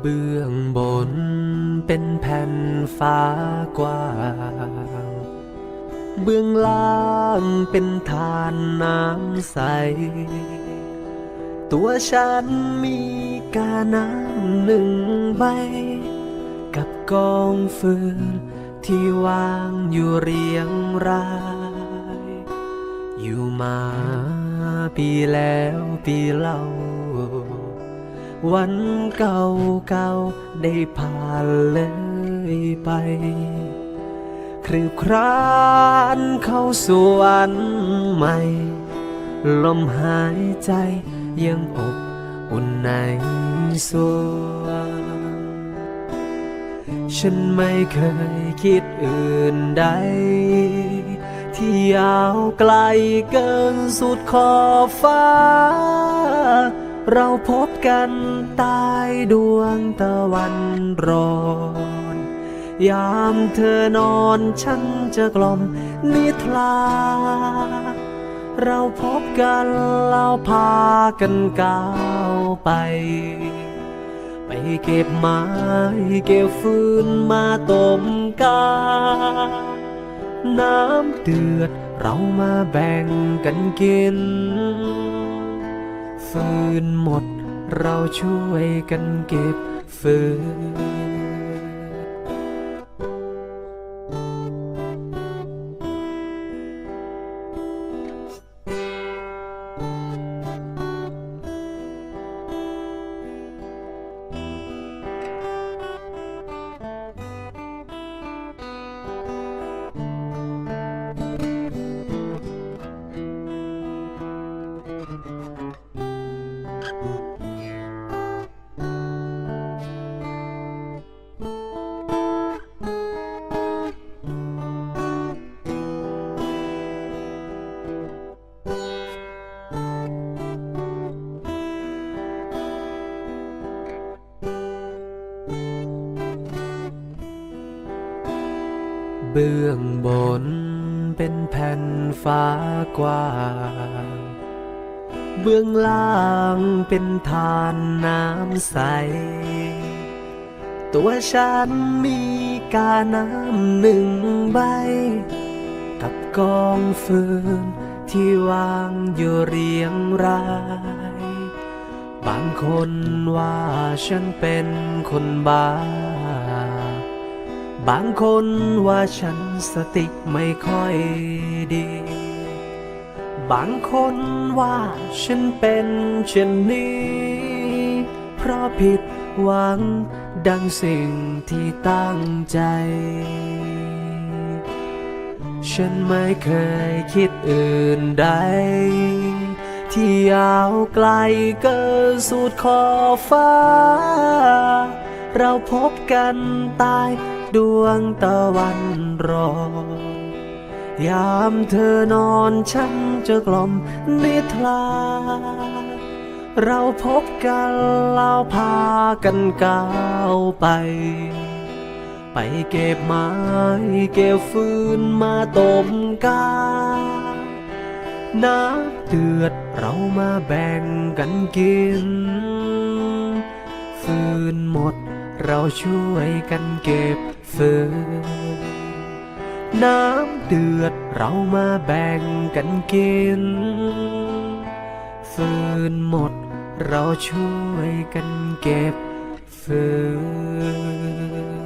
เบื้องบนเป็นแผ่นฟ้ากว้าง เบื้องล่างเป็นทานน้ำใส ตัวฉันมีกาน้ำหนึ่งใบ กับกองฟืนที่วางอยู่เรียงราย อยู่มาปีแล้วปีเล่า วันเก่าเก่าๆได้ผ่านเลยไปครืบครานเข้าสู่วันใหม่ ลมหายใจยังอบอุ่นในสวงฉันไม่เคยคิดอื่นใด ที่ยาวไกลเกินสุดขอบฟ้า เราพบกันใต้ดวงตะวันรอน ยามเธอนอนฉันจะกล่อมนิทราเราพบกันเราพากันก้าวไป ไปเก็บไม้เก็บฟืนมาต้มกา น้ำเดือดเรามาแบ่งกันกิน ฟืนหมด เราช่วยกันเก็บฟืน บื้องบนเป็นแผ่นฟ้ากว้างเบื้องล่างเป็นทานน้ำใส ตัวฉันมีกาน้ำหนึ่งใบ กับกองฟืนที่วางอยู่เรียงราย บางคนว่าฉันเป็นคนบ้า บางคนว่าฉันสติไม่ค่อยดี บางคนว่าฉันเป็นเช่นนี้ เพราะผิดหวังดังสิ่งที่ตั้งใจ ฉันไม่เคยคิดอื่นใด ที่ยาวไกลเกินสุดขอบฟ้า เราพบกันใต้ ดวงตะวันรอนยามเธอนอนฉันจะกล่อมนิทราเราพบกันเราพากันก้าวไป ไปเก็บไม้เก็บฟืนมาต้มกาน้ำเดือดเรามาแบ่งกันกิน ฟืนหมด เราช่วยกันเก็บฟืนน้ำเดือดเรามาแบ่งกันกินฟืนหมดเราช่วยกันเก็บฟืน